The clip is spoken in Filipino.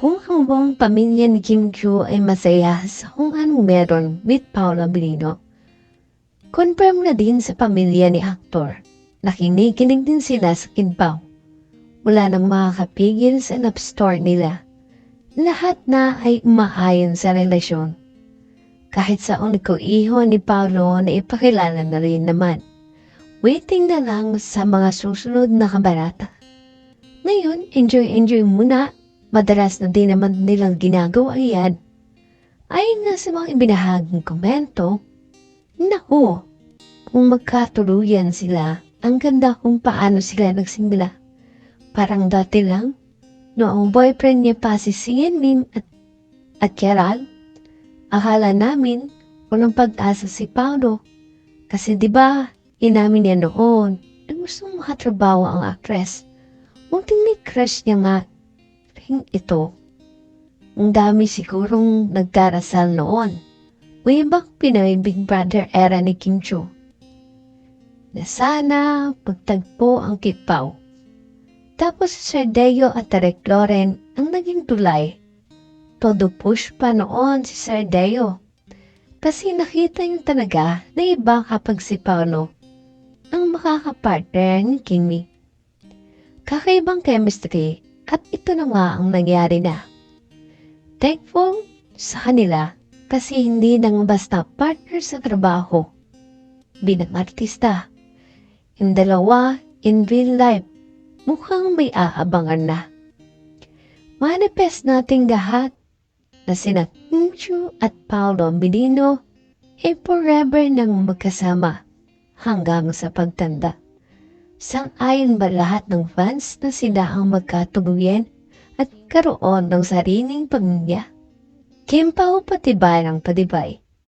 Kung ang buong pamilya ni Kim Chu ay masaya sa kung anong meron with Paolo Abilino, confirm na din sa pamilya ni aktor na kinikilig din sila sa Kinpao. Wala nang makakapigil sa love story nila. Lahat na ay umaayon sa relasyon. Kahit sa uniko iho ni Paolo na ipakilala na rin naman. Waiting na lang sa mga susunod na kabarata. Ngayon, enjoy-enjoy muna. Madalas na din naman nilang ginagawa yan. Ayon nga sa mga ibinahaging komento, Naku, kung magkatuluyan sila, ang ganda kung paano sila nagsimula. Parang dati lang, noong boyfriend niya pa si Sian Lim at, at Keral, akala namin walang pag-asa si Paolo. Kasi di ba inamin niya noon na gusto makatrabaho ang actress. Munting may crush niya nga rin ito. Ang dami sigurong nagdarasal noon. Way back Pinoy Big Brother era ni Kim Chu. Na sana pagtagpo ang kipaw. Tapos si Sir Deo at Tarek Loren ang naging tulay. Todo push pa noon si Sir Deo. Kasi nakita niyo talaga na iba kapag si Paolo ang makakapartner ni Kimi. Kakaibang chemistry at ito na nga ang nangyari na. Thankful sa kanila kasi hindi nang basta partner sa trabaho. Bilang artista, yung dalawa in real life mukhang may aabangan na. Manifest nating lahat na sina Kimchu at Paolo Abilino ay forever nang magkasama hanggang sa pagtanda. Sang-ayon ba lahat ng fans na sila ang magkatuluyan at karoon ng sariling pamilya? Kim Pao patibay ng patibay.